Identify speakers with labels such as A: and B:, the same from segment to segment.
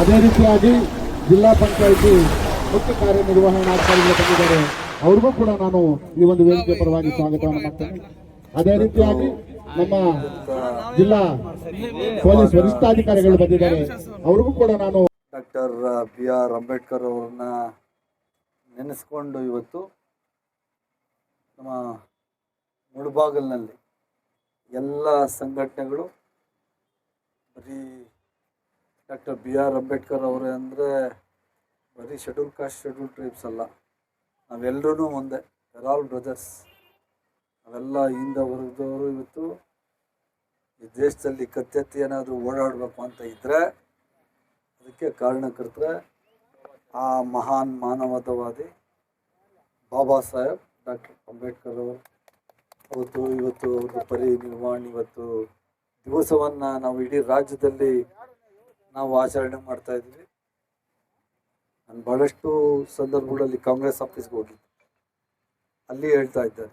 A: ಅದೇ ರೀತಿಯಾಗಿ ಜಿಲ್ಲಾ ಪಂಚಾಯಿತಿ ಮುಖ್ಯ ಕಾರ್ಯನಿರ್ವಹಣಾಧಿಕಾರಿಗಳು ಬಂದಿದ್ದಾರೆ. ಅವ್ರಿಗೂ ಕೂಡ ನಾನು ಈ ಒಂದು ವೇದಿಕೆ ಪರವಾಗಿ ಸ್ವಾಗತವನ್ನು ಮಾಡ್ತೇನೆ. ಅದೇ ರೀತಿಯಾಗಿ ನಮ್ಮ ಜಿಲ್ಲಾ ಪೊಲೀಸ್ ವರಿಷ್ಠಾಧಿಕಾರಿಗಳು ಬಂದಿದ್ದಾರೆ. ಅವ್ರಿಗೂ ಕೂಡ ನಾನು
B: ಡಾಕ್ಟರ್ ಬಿ ಆರ್ ಅಂಬೇಡ್ಕರ್ ಅವರನ್ನ ನೆನೆಸ್ಕೊಂಡು ಇವತ್ತು ನಮ್ಮ ಮುಳುಬಾಗಲಿನಲ್ಲಿ ಎಲ್ಲ ಸಂಘಟನೆಗಳು, ಬರೀ ಡಾಕ್ಟರ್ ಬಿ ಆರ್ ಅಂಬೇಡ್ಕರ್ ಅವರೇ ಅಂದರೆ ಬರೀ ಶೆಡ್ಯೂಲ್ ಕಾಸ್ಟ್ ಶೆಡ್ಯೂಲ್ ಟ್ರೈಬ್ಸ್ ಅಲ್ಲ. ನಾವೆಲ್ಲರೂ ಒಂದೇ ವೆರ್ ಆಲ್ ಬ್ರದರ್ಸ್ ನಾವೆಲ್ಲ ಹಿಂದೆ ವರ್ಗದವರು ಇವತ್ತು ಈ ದೇಶದಲ್ಲಿ ಕತ್ತೆತ್ತಿ ಏನಾದರೂ ಓಡಾಡಬೇಕು ಅಂತ ಇದ್ದರೆ ಅದಕ್ಕೆ ಕಾರಣಕರ್ತರೆ ಆ ಮಹಾನ್ ಮಾನವತಾವಾದಿ ಬಾಬಾ ಸಾಹೇಬ್, ಡಾಕ್ಟರ್ ಅಂಬೇಡ್ಕರ್ ಅವರು. ಅವತ್ತು, ಇವತ್ತು ಪರಿ ಪರಿನಿರ್ವಾಣ ಇವತ್ತು ದಿವಸವನ್ನು ನಾವು ಇಡೀ ರಾಜ್ಯದಲ್ಲಿ ನಾವು ಆಚರಣೆ ಮಾಡ್ತಾ ಇದ್ವಿ ನಾನು ಬಹಳಷ್ಟು ಸಂದರ್ಭಗಳಲ್ಲಿ ಕಾಂಗ್ರೆಸ್ ಆಫೀಸ್ಗೆ ಹೋಗಿದ್ದೆ. ಅಲ್ಲಿ ಹೇಳ್ತಾ ಇದ್ದೆ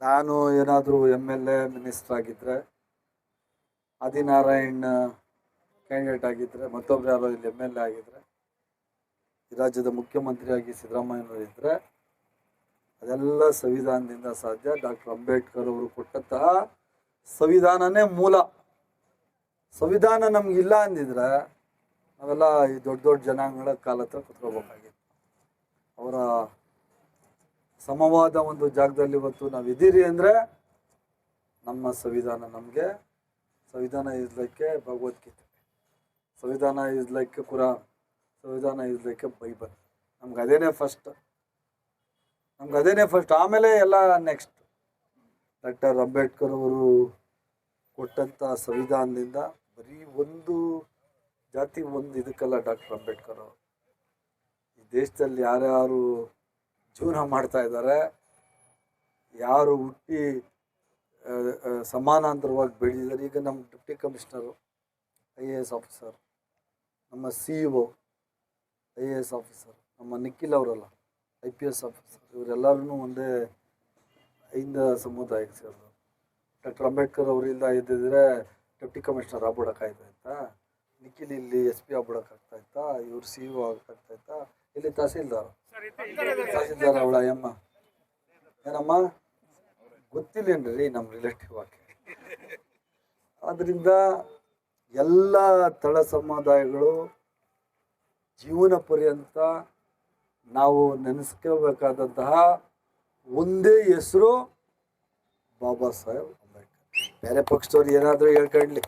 B: ನಾನು. ಏನಾದರೂ ಎಂ ಎಲ್ ಎ ಮಿನಿಸ್ಟರ್ ಆಗಿದ್ದರೆ ಆದಿನಾರಾಯಣ್ ಕ್ಯಾಂಡಿಡೇಟ್ ಆಗಿದ್ದರೆ ಮತ್ತೊಬ್ರು ಯಾರೋ ಇಲ್ಲಿ ಎಂ ಎಲ್ ಎ ಆಗಿದ್ದರೆ ಈ ರಾಜ್ಯದ ಮುಖ್ಯಮಂತ್ರಿಯಾಗಿ ಸಿದ್ದರಾಮಯ್ಯನವರು ಇದ್ದರೆ ಅದೆಲ್ಲ ಸಂವಿಧಾನದಿಂದ ಸಾಧ್ಯ. ಡಾಕ್ಟರ್ ಅಂಬೇಡ್ಕರ್ ಅವರು ಕೊಟ್ಟಂತಹ ಸಂವಿಧಾನನೇ ಮೂಲ. ಸಂವಿಧಾನ ನಮಗಿಲ್ಲ ಅಂದಿದ್ರೆ ನಾವೆಲ್ಲ ಈ ದೊಡ್ಡ ದೊಡ್ಡ ಜನಾಂಗಗಳ ಕಾಲ ಹತ್ರ ಕುತ್ಕೋಬೇಕಾಗಿತ್ತು ಅವರ ಸಮವಾದ ಒಂದು ಜಾಗದಲ್ಲಿ ಇವತ್ತು ನಾವು ಇದ್ದೀರಿ ಅಂದರೆ ನಮ್ಮ ಸಂವಿಧಾನ ನಮಗೆ, ಸಂವಿಧಾನ ಇಸ್ ಲೈಕ್ ಭಗವದ್ಗೀತೆ, ಸಂವಿಧಾನ ಇಸ್ ಲೈಕ್ ಕುರಾನ್, ಸಂವಿಧಾನ ಇಸ್ ಲೈಕ್ ಬೈಬಲ್. ನಮ್ಗೆ ಅದೇನೇ ಫಸ್ಟ್ ನಮ್ಗೆ ಅದೇನೆ ಫಸ್ಟ್ ಆಮೇಲೆ ಎಲ್ಲ ನೆಕ್ಸ್ಟ್ ಡಾಕ್ಟರ್ ಅಂಬೇಡ್ಕರ್ ಅವರು ಕೊಟ್ಟಂಥ ಸಂವಿಧಾನದಿಂದ ಬರೀ ಒಂದು ಜಾತಿ, ಒಂದು ಇದಕ್ಕಲ್ಲ ಡಾಕ್ಟರ್ ಅಂಬೇಡ್ಕರ್ ಅವರು. ಈ ದೇಶದಲ್ಲಿ ಯಾರ್ಯಾರು ಜೀವನ ಮಾಡ್ತಾ ಇದ್ದಾರೆ, ಯಾರು ಹುಟ್ಟಿ ಸಮಾನಾಂತರವಾಗಿ ಬೆಳೆದಿದ್ದಾರೆ, ಈಗ ನಮ್ಮ deputy commissioner I A S officer ನಮ್ಮ C E I A S officer ನಮ್ಮ ನಿಖಿಲ್ ಅವರಲ್ಲ. ಐ ಪಿ ಎಸ್ ಆಫೀಸರ್ ಇವರೆಲ್ಲರೂ ಒಂದೇ ಹಿಂದ ಸಮುದಾಯಕ್ಕೆ ಸೇರಿದ್ರು ಡಾಕ್ಟರ್ ಅಂಬೇಡ್ಕರ್ ಅವರಿಂದ ಇದ್ದಿದ್ರೆ ಡೆಪ್ಟಿ ಕಮಿಷನರ್ ಆಗ್ಬಿಡೋಕ್ಕಾಯ್ತಾ ಇತ್ತಾ? ನಿಖಿಲ್ ಇಲ್ಲಿ ಎಸ್ ಪಿ ಆಗ್ಬಿಡೋಕ್ಕಾಗ್ತಾ ಇತ್ತಾ? ಇವ್ರು ಸಿ ಇ ಆಗ್ತಾ ಇತ್ತಾ? ಇಲ್ಲಿ ತಹಸೀಲ್ದಾರ್. ತಹಸೀಲ್ದಾರ್ ಅವಳ ಅಯ್ಯಮ್ಮ. ಏನಮ್ಮ? ಗೊತ್ತಿಲ್ಲೇನ್ರಿ ನಮ್ಮ ರಿಲೇಟಿವ್ ಆಗಿ ಆದ್ದರಿಂದ ಎಲ್ಲ ತಳ ಸಮುದಾಯಗಳು ಜೀವನ ಪರ್ಯಂತ ನಾವು ನೆನೆಸ್ಕೋಬೇಕಾದಂತಹ ಒಂದೇ ಹೆಸರು ಬಾಬಾ ಸಾಹೇಬ್ ಅಂಬೇಡ್ಕರ್. ಬೇರೆ ಪಕ್ಷದವ್ರು ಏನಾದರೂ ಹೇಳ್ಕೊಳ್ಳಿ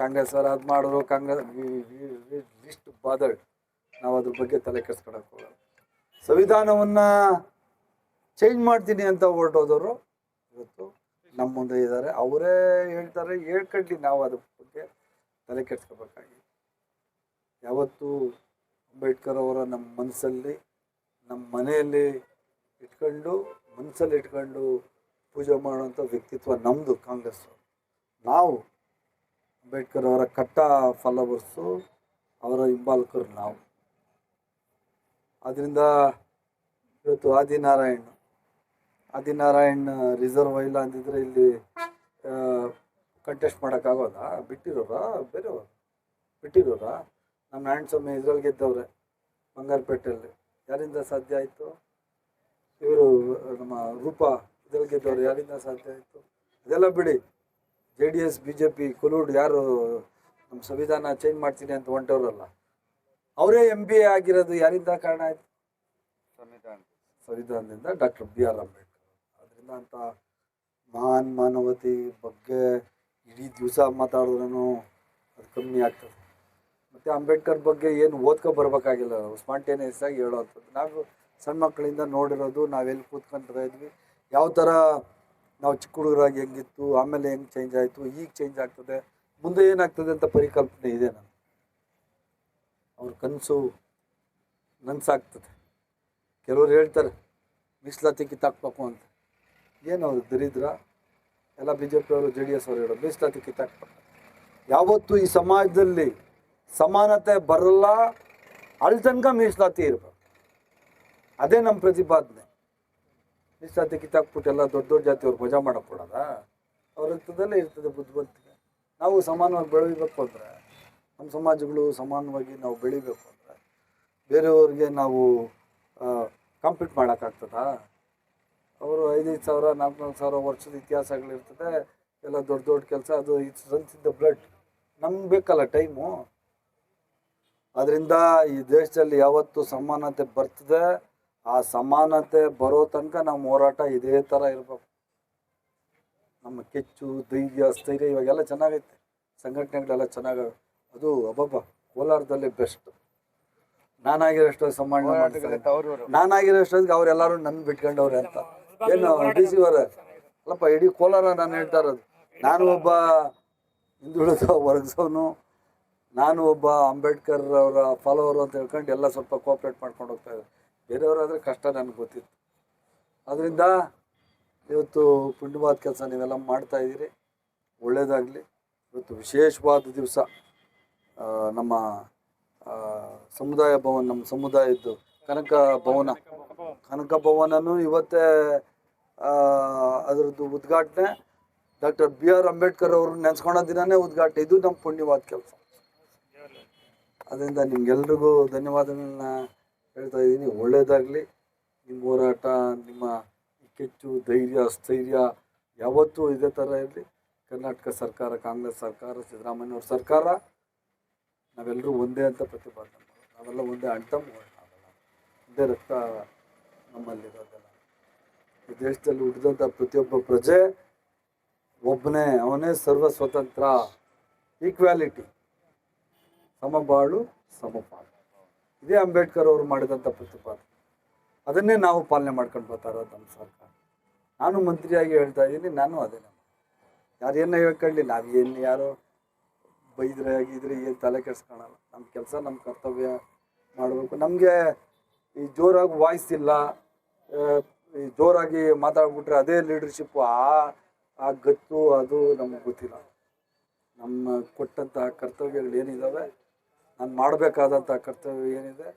B: ಕಾಂಗ್ರೆಸ್ ಅವ್ರು ಅದು ಮಾಡೋರು, ಕಾಂಗ್ರೆಸ್ ಲಿಸ್ಟ್ ಬಾದಳ್ ನಾವು ಅದ್ರ ಬಗ್ಗೆ ತಲೆ ಕೆಡ್ಸ್ಕೊಳಕ್ಕೆ ಹೋಗಲ್ಲ. ಸಂವಿಧಾನವನ್ನು ಚೇಂಜ್ ಮಾಡ್ತೀನಿ ಅಂತ ಹೊರಟೋದವರು ಇವತ್ತು ನಮ್ಮ ಮುಂದೆ ಇದ್ದಾರೆ. ಅವರೇ ಹೇಳ್ತಾರೆ ಹೇಳ್ಕೊಳ್ಳಿ ನಾವು ಅದ್ರ ಬಗ್ಗೆ ತಲೆ ಕೆಡ್ಸ್ಕೋಬೇಕಾಗಿ. ಯಾವತ್ತೂ ಅಂಬೇಡ್ಕರ್ ಅವರ ನಮ್ಮ ಮನಸ್ಸಲ್ಲಿ ನಮ್ಮ ಮನೆಯಲ್ಲಿ ಇಟ್ಕೊಂಡು ಮನಸ್ಸಲ್ಲಿ ಇಟ್ಕೊಂಡು ಪೂಜೆ ಮಾಡುವಂಥ ವ್ಯಕ್ತಿತ್ವ ನಮ್ಮದು ಕಾಂಗ್ರೆಸ್ ನಾವು ಅಂಬೇಡ್ಕರ್ ಅವರ ಕಟ್ಟ ಫಾಲೋವರ್ಸು, ಅವರ ಹಿಂಬಾಲಕರು ನಾವು. ಆದ್ದರಿಂದ ಇವತ್ತು ಆದಿನಾರಾಯಣ್ ಆದಿನಾರಾಯಣ್ ರಿಸರ್ವ್ ಇಲ್ಲ ಅಂದಿದ್ರೆ ಇಲ್ಲಿ ಕಂಟೆಸ್ಟ್ ಮಾಡೋಕ್ಕಾಗೋಲ್ಲ, ಬಿಟ್ಟಿರೋರಾ, ಬೇರೆಯವರು? ಬಿಟ್ಟಿರೋರಾ? ನಮ್ಮ ನಾರಾಯಣ ಸ್ವಾಮಿ ಇದ್ರಲ್ಲಿ ಗೆದ್ದವ್ರೆ, ಬಂಗಾರಪೇಟೆಯಲ್ಲಿ. ಯಾರಿಂದ ಸಾಧ್ಯ ಆಯಿತು? ಇವರು ನಮ್ಮ ರೂಪ ಇದ್ರಲ್ಲಿ ಗೆದ್ದವ್ರು ಯಾರಿಂದ ಸಾಧ್ಯ ಆಯಿತು? ಅದೆಲ್ಲ ಬಿಡಿ. J D S B J P ಕುಲೂಡ್ ಯಾರು ನಮ್ಮ ಸಂವಿಧಾನ ಚೇಂಜ್ ಮಾಡ್ತೀನಿ ಅಂತ ಹೊಂಟವ್ರಲ್ಲ. ಅವರೇ ಎಂ ಬಿ ಎ ಆಗಿರೋದು ಯಾರಿಂದ ಕಾರಣ ಆಯಿತು? ಸಂವಿಧಾನ ಸಂವಿಧಾನದಿಂದ ಡಾಕ್ಟರ್ ಬಿ ಆರ್ ಅಂಬೇಡ್ಕರ್. ಅದರಿಂದ ಅಂತ ಮಹಾನ್ ಮಾನವತೆ ಬಗ್ಗೆ ಇಡೀ ದಿವಸ ಮಾತಾಡಿದ್ರೂ ಅದು ಕಮ್ಮಿ ಆಗ್ತದೆ. ಮತ್ತು ಅಂಬೇಡ್ಕರ್ ಬಗ್ಗೆ ಏನು ಓದ್ಕೊ ಬರಬೇಕಾಗಿಲ್ಲ. ಸ್ಪಾಂಟೇನಿಯಸ್ ಆಗಿ ಹೇಳೋವಂಥದ್ದು ನಾವು ಸಣ್ಣ ಮಕ್ಕಳಿಂದ ನೋಡಿರೋದು ನಾವೆಲ್ಲಿ ಕೂತ್ಕೊಂತ ಇದ್ವಿ. ಯಾವ ಥರ ನಾವು ಚಿಕ್ಕ ಹುಡುಗರಾಗಿ ಹೆಂಗಿತ್ತು, ಆಮೇಲೆ ಹೆಂಗೆ ಚೇಂಜ್ ಆಯಿತು, ಈಗ ಚೇಂಜ್ ಆಗ್ತದೆ, ಮುಂದೆ ಏನಾಗ್ತದೆ ಅಂತ ಪರಿಕಲ್ಪನೆ ಇದೆ ನನಗೆ ಅವ್ರ ಕನಸು ನನಸಾಗ್ತದೆ. ಕೆಲವರು ಹೇಳ್ತಾರೆ, ಮೀಸಲಾತಿ ಕಿತ್ತಾಕ್ಬೇಕು ಅಂತ. ಏನು ಅವ್ರು ದರಿದ್ರ? ಎಲ್ಲ ಬಿ ಜೆ ಪಿಯವರು ಜೆ ಡಿ ಎಸ್ ಅವರು ಹೇಳೋದು, ಮೀಸಲಾತಿ ಕಿತ್ತಾಕ್ಬೇಕು ಯಾವತ್ತೂ ಈ ಸಮಾಜದಲ್ಲಿ ಸಮಾನತೆ ಬರಲ್ಲ ಅಲ್ಲಿ ತನಕ ಮೀಸಲಾತಿ ಇರಬೇಕು. ಅದೇ ನಮ್ಮ ಪ್ರತಿಪಾದನೆ. ಮೀಸಲಾತಿ ಕಿತ್ತಾಕ್ಬಿಟ್ಟು ಎಲ್ಲ ದೊಡ್ಡ ದೊಡ್ಡ ಜಾತಿಯವ್ರು ಮಜಾ ಮಾಡಕ್ಕೆ ಕೊಡೋದ ಅವ್ರ ಇರ್ತದೆ ಬುದ್ಧಿವಂತಿಕೆ. ನಾವು ಸಮಾನವಾಗಿ ಬೆಳಿಬೇಕು ಅಂದರೆ, ನಮ್ಮ ಸಮಾಜಗಳು ಸಮಾನವಾಗಿ ನಾವು ಬೆಳಿಬೇಕು ಅಂದರೆ, ಬೇರೆಯವ್ರಿಗೆ ನಾವು ಕಾಂಪೀಟ್ ಮಾಡೋಕ್ಕಾಗ್ತದಾ? ಅವರು ಐದೈದು ಸಾವಿರ ನಾಲ್ಕು ನಾಲ್ಕು ಸಾವಿರ ವರ್ಷದ ಇತಿಹಾಸಗಳಿರ್ತದೆ, ಎಲ್ಲ ದೊಡ್ಡ ದೊಡ್ಡ ಕೆಲಸ, ಅದು it's runs in the blood ನಮ್ಗೆ ಬೇಕಲ್ಲ ಟೈಮು? ಅದರಿಂದ ಈ ದೇಶದಲ್ಲಿ ಯಾವತ್ತು ಸಮಾನತೆ ಬರ್ತದೆ. ಆ ಸಮಾನತೆ ಬರೋ ತನಕ ನಮ್ಮ ಹೋರಾಟ ಇದೇ ಥರ ಇರಬೇಕು. ನಮ್ಮ ಕೆಚ್ಚು ಧೈರ್ಯ ಸ್ಥೈರ್ಯ ಇವಾಗೆಲ್ಲ ಚೆನ್ನಾಗೈತೆ. ಸಂಘಟನೆಗಳೆಲ್ಲ ಚೆನ್ನಾಗ ಅದು ಅಬ್ಬಬ್ಬ ಕೋಲಾರದಲ್ಲಿ ಬೆಸ್ಟ್. ನಾನಾಗಿರೋಷ್ಟು ಸಮಾನ ನಾನಾಗಿರೋ ನಾನಾಗಿರೋಷ್ಟೊತ್ತಿಗೆ ಅವರೆಲ್ಲರೂ ನನ್ನ ಬಿಟ್ಕೊಂಡವ್ರೆ ಅಂತ. ಏನು ಡಿ ಸಿ ಅವರೇ? ಅಲ್ಲಪ್ಪ ಇಡೀ ಕೋಲಾರ ನಾನು ಹೇಳ್ತಾ ಇರೋದು. ನಾನು ಒಬ್ಬ ಹಿಂದುಳಿದ ವರ್ಗದವನು. ನಾನು ಒಬ್ಬ ಅಂಬೇಡ್ಕರ್ ಅವರ ಫಾಲೋವರ್ ಅಂತ ಹೇಳ್ಕೊಂಡು ಎಲ್ಲ ಸ್ವಲ್ಪ ಕೋಪ್ರೇಟ್ ಮಾಡ್ಕೊಂಡು ಹೋಗ್ತಾ ಇದ್ದಾರೆ ಬೇರೆಯವರಾದರೆ ಕಷ್ಟ ನನಗೆ ಗೊತ್ತಿತ್ತು. ಅದರಿಂದ ಇವತ್ತು ಪುಣ್ಯವಾದ ಕೆಲಸ ನೀವೆಲ್ಲ ಮಾಡ್ತಾ ಇದ್ದೀರಿ. ಒಳ್ಳೆಯದಾಗಲಿ ಇವತ್ತು ವಿಶೇಷವಾದ ದಿವಸ ನಮ್ಮ ಸಮುದಾಯ ಭವನ, ನಮ್ಮ ಸಮುದಾಯದ್ದು ಕನಕ ಭವನ. ಕನಕ ಭವನನು ಇವತ್ತೇ ಅದರದ್ದು ಉದ್ಘಾಟನೆ ಡಾಕ್ಟರ್ ಬಿ ಆರ್ ಅಂಬೇಡ್ಕರ್ ಅವರು ನೆನೆಸ್ಕೊಂಡ ದಿನವೇ ಉದ್ಘಾಟನೆ. ಇದು ನಮ್ಮ ಪುಣ್ಯವಾದ ಕೆಲಸ. ಅದರಿಂದ ನಿಮ್ಗೆಲ್ರಿಗೂ ಧನ್ಯವಾದಗಳನ್ನ ಹೇಳ್ತಾ ಇದ್ದೀನಿ. ಒಳ್ಳೆಯದಾಗಲಿ ನಿಮ್ಮ ಹೋರಾಟ, ನಿಮ್ಮ ಕೆಚ್ಚು, ಧೈರ್ಯ ಸ್ಥೈರ್ಯ ಯಾವತ್ತೂ ಇದೇ ಥರ ಇರಲಿ. ಕರ್ನಾಟಕ ಸರ್ಕಾರ, ಕಾಂಗ್ರೆಸ್ ಸರ್ಕಾರ ಸಿದ್ದರಾಮಯ್ಯವ್ರ ಸರ್ಕಾರ ನಾವೆಲ್ಲರೂ ಒಂದೇ ಅಂತ ಪ್ರತಿಪಾದನೆ ಮಾಡೋದು. ನಾವೆಲ್ಲ ಒಂದೇ ಅಣ್ತಮ್ಮಗಳು ನಾವೆಲ್ಲ ಒಂದೇ ರಕ್ತ ನಮ್ಮಲ್ಲಿರೋದೆಲ್ಲ ಈ ದೇಶದಲ್ಲಿ ಹುಟ್ಟಿದಂಥ ಪ್ರತಿಯೊಬ್ಬ ಪ್ರಜೆ ಒಬ್ಬನೇ, ಅವನೇ ಸರ್ವ ಸ್ವತಂತ್ರ ಈಕ್ವಾಲಿಟಿ ಸಮಬಾಳು, ಸಮಪಾಲು. ಇದೇ ಅಂಬೇಡ್ಕರ್ ಅವರು ಮಾಡಿದಂಥ ಪ್ರತಿಪಾದನೆ ಅದನ್ನೇ ನಾವು ಪಾಲನೆ ಮಾಡ್ಕೊಂಡು ಬರ್ತಾ ಇರೋದು ನಮ್ಮ ಸರ್ಕಾರ. ನಾನು ಮಂತ್ರಿಯಾಗಿ ಹೇಳ್ತಾ ಇದ್ದೀನಿ, ನಾನು ಅದೇ ಯಾರು ಏನು ಹೇಳ್ಕೊಳ್ಳಿ, ನಾವು ಏನು ಯಾರೋ ಬೈದ್ರೆ, ಆಗಿದ್ರೆ ಏನು ತಲೆ ಕೆಡ್ಸ್ಕೊಳಲ್ಲ. ನಮ್ಮ ಕೆಲಸ ನಮ್ಮ ಕರ್ತವ್ಯ ಮಾಡಬೇಕು. ನಮಗೆ ಈ ಜೋರಾಗಿ ವಾಯ್ಸ್ ಇಲ್ಲ ಈ ಜೋರಾಗಿ ಮಾತಾಡ್ಬಿಟ್ರೆ ಅದೇ ಲೀಡರ್ಶಿಪ್ಪು ಆ ಆ ಗತ್ತು, ಅದು ನಮಗೆ ಗೊತ್ತಿಲ್ಲ. ನಮ್ಮ ಕೊಟ್ಟಂತಹ ಕರ್ತವ್ಯಗಳು ಏನಿದ್ದಾವೆ ನಾನು ಮಾಡಬೇಕಾದಂಥ ಕರ್ತವ್ಯ ಏನಿದೆ,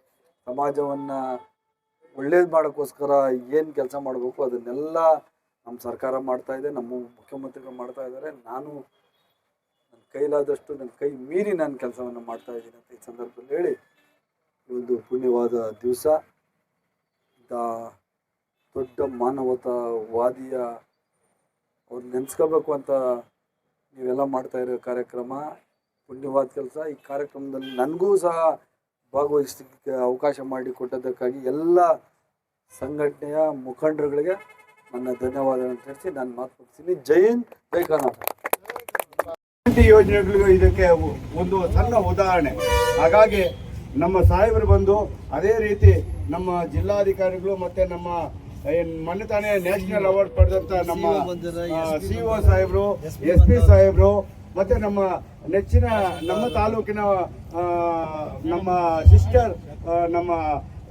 B: ಸಮಾಜವನ್ನು ಒಳ್ಳೇದು ಮಾಡೋಕ್ಕೋಸ್ಕರ ಏನು ಕೆಲಸ ಮಾಡಬೇಕು ಅದನ್ನೆಲ್ಲ ನಮ್ಮ ಸರ್ಕಾರ ಮಾಡ್ತಾ ಇದೆ, ನಮ್ಮ ಮುಖ್ಯಮಂತ್ರಿಗಳು ಮಾಡ್ತಾ ಇದ್ದಾರೆ. ನಾನು ನನ್ನ ಕೈಲಾದಷ್ಟು ನನ್ನ ಕೈ ಮೀರಿ ನಾನು ಕೆಲಸವನ್ನು ಮಾಡ್ತಾ ಇದ್ದೀನಿ ಅಂತ ಈ ಸಂದರ್ಭದಲ್ಲಿ ಹೇಳಿ ಒಂದು ಪುಣ್ಯವಾದ ದಿವಸ, ಇಂಥ ದೊಡ್ಡ ಮಾನವತಾವಾದಿಯ ಅವ್ರು ನೆನೆಸ್ಕೋಬೇಕು ಅಂತ ನೀವೆಲ್ಲ ಮಾಡ್ತಾ ಇರೋ ಕಾರ್ಯಕ್ರಮ ಪುಣ್ಯವಾದ ಕೆಲಸ. ಈ ಕಾರ್ಯಕ್ರಮದಲ್ಲಿ ನನಗೂ ಸಹ ಭಾಗವಹಿಸಲಿಕ್ಕೆ ಅವಕಾಶ ಮಾಡಿಕೊಟ್ಟದಕ್ಕಾಗಿ ಎಲ್ಲ ಸಂಘಟನೆಯ ಮುಖಂಡರುಗಳಿಗೆ ನನ್ನ ಧನ್ಯವಾದಗಳನ್ನು ತಿಳಿಸಿ ನಾನು ಮಾತು ಜಯಂತ್ ಜೈ ಹಿಂದ್ ಜೈ ಕರ್ನಾಟಕ.
C: ಯೋಜನೆಗಳಿಗೂ ಇದಕ್ಕೆ ಒಂದು ಸಣ್ಣ ಉದಾಹರಣೆ. ಹಾಗಾಗಿ ನಮ್ಮ ಸಾಹೇಬರು ಬಂದು ಅದೇ ರೀತಿ ನಮ್ಮ ಜಿಲ್ಲಾಧಿಕಾರಿಗಳು ಮತ್ತೆ ನಮ್ಮ ಏನ್ ಮೊನ್ನೆ ತಾನೇ ನ್ಯಾಷನಲ್ ಅವಾರ್ಡ್ ಪಡೆದಂತ ನಮ್ಮ ಸಿಇಒ ಸಾಹೇಬರು ಎಸ್ ಪಿ ಸಾಹೇಬರು ಮತ್ತೆ ನಮ್ಮ ನೆಚ್ಚಿನ ನಮ್ಮ ತಾಲೂಕಿನ ನಮ್ಮ ಸಿಸ್ಟರ್ ನಮ್ಮ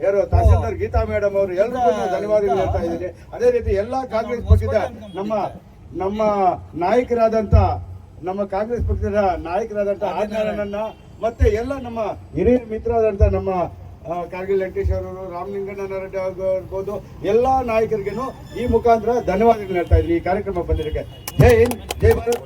C: ಯಾರು ತಹಸೀಲ್ದಾರ್ ಗೀತಾ ಮೇಡಮ್ ಅವರು ಎಲ್ಲರಿಗೂ ಧನ್ಯವಾದಗಳು ಹೇಳ್ತಾ ಇದ್ದೀನಿ. ಅದೇ ರೀತಿ ಎಲ್ಲ ಕಾಂಗ್ರೆಸ್ ಪಕ್ಷದ ನಮ್ಮ ನಮ್ಮ ನಾಯಕರಾದಂತ ನಮ್ಮ ಕಾಂಗ್ರೆಸ್ ಪಕ್ಷದ ನಾಯಕರಾದಂತ ಆಜ್ಞಾನನ್ನ ಮತ್ತೆ ಎಲ್ಲ ನಮ್ಮ ಹಿರಿಯ ಮಿತ್ರರಾದಂತ ನಮ್ಮ ಕಾರ್ಗಿಲ್ ವೆಂಕಟೇಶ್ ಅವರು ರಾಮಲಿಂಗಣ್ಣ ರೆಡ್ಡಿ ಆಗಿರ್ಬೋದು ಎಲ್ಲ ನಾಯಕರಿಗೂ ಈ ಮುಖಾಂತರ ಧನ್ಯವಾದಗಳು ಹೇಳ್ತಾ ಇದ್ದೀನಿ ಈ ಕಾರ್ಯಕ್ರಮ ಬಂದಿದ್ದಕ್ಕೆ. ಜೈ ಹಿಂದ್ ಜೈ ಭಾರತ್.